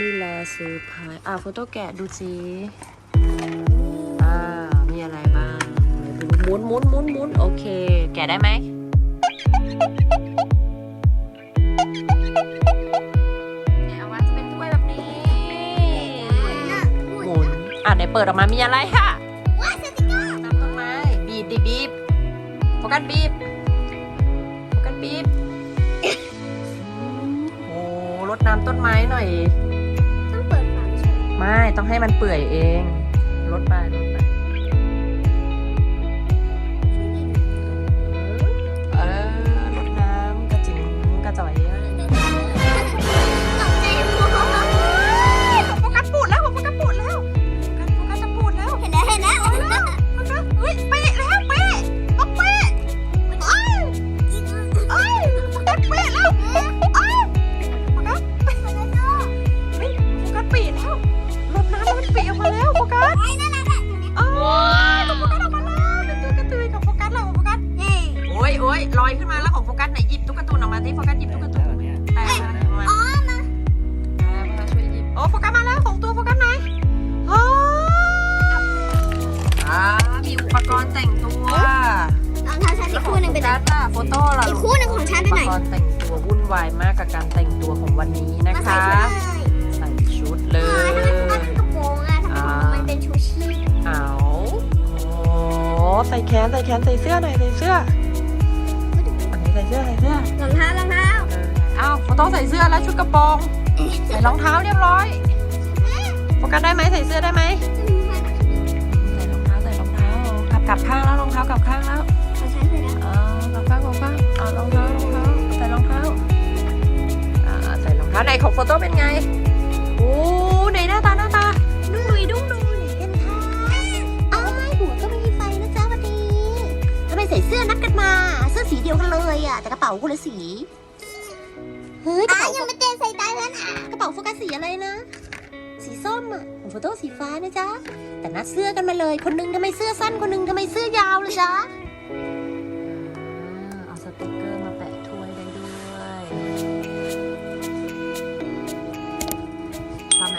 นิลาเซอร์ไพรส์อะโฟโต้แกะดูสิอ่ามีอะไรบ้างหมุนหมุนหมุนหมุนโอเค แกะได้ไหมเนี่ยเอาว่าจะเป็นถ้วยแบบนี้หมุนอะไหนเปิดออกมามีอะไรค่ะว้าสติกเกอร์ตามต้นไม้บีบดิบีบโฟกัสบีบโฟกัสบีบ รดน้ำต้นไม้หน่อย ต้องเปิดฝาไม่ใช่เหรอไม่ ต้องให้มันเปื่อยเอง ลดไปลดไป ขึ้นมาแล้วของโฟกัสไหนหยิบตุ๊กตาตุนออกมาที่โฟกัสหยิบตุ๊กตาตุนแต่มาอ๋อมามาช่วยหยิบโอ้โฟกัสมาแล้วของตัวโฟกัสไหนโอ้อ่ามีอุปกรณ์แต่งตัวรองเท้าฉันอีกคู่หนึ่งไปไหนโฟกัสล่ะโฟโต้ล่ะอีกคู่หนึ่งของฉันไปอุปไหนกรณ์แต่งตัววุ่นวายมากกับการแต่งตัวของวันนี้นะมาใส่คะชุดเลยใส่ชุดเลเออยทำไมคุณต้องเป็นกระโปรงอะทำไมมันเป็นชูชีพ เอาโอ้ใส่แขนใส่แขนใส่เสื้อหน่อยใส่เสื้ออันนี้ใส่ เสื้อใส่เสื้อ รองเท้ารองเท้าอ้าวโฟโต้ใส่เสื้อแล้วชุดกระโปรงใส่รองเท้าเรียบร้อยโฟกัสได้ไหมใส่เสื้อได้ไหมใส่รองเท้าใส่รองเท้ากลับกลับข้างแล้วรองเท้ากลับข้างแล้วของฉันเสร็จแล้วอ่ากลับข้างกลับข้างอ่ารองเท้ารองเท้าใส่รองเท้าอ่าใส่รองเท้าไหนของโฟโต้เป็นไงโอ้ไหนหน้าตาหน้าตา ป๋าคนละสี เฮ้ยกระเป๋ายังไม่เต้นใส่ตาแล้วนะกระเป๋าโฟกัสสีอะไรนะ สีส้มอะของโฟโต้สีฟ้านะจ๊ะ แต่นัดเสื้อกันมาเลย คนหนึงทำไมเสื้อสั้น คนหนึงทำไมเสื้อยาวเลยจ๊ะอ่าเอาสติกเกอร์มาแปะถ้วยได้ด้วยชอบไหม